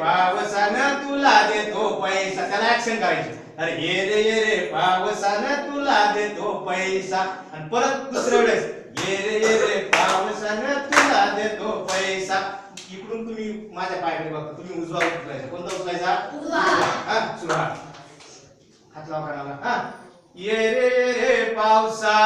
पावसानं तुला देतो पैसा. त्याला ऍक्शन करायची. अरे ये रे ये रे पावसानं तुला देतो पैसा. आणि परत दुसऱ्या वेळेस ये रे ये रे पावसानं तुला देतो पैसा. इकडून तुम्ही माझ्या पायाकडे बघता. तुम्ही उजवा उचलायचा. कोणता उचलायचा? हा हात लावा कानाला. हा. ये रे ये रे पावसा.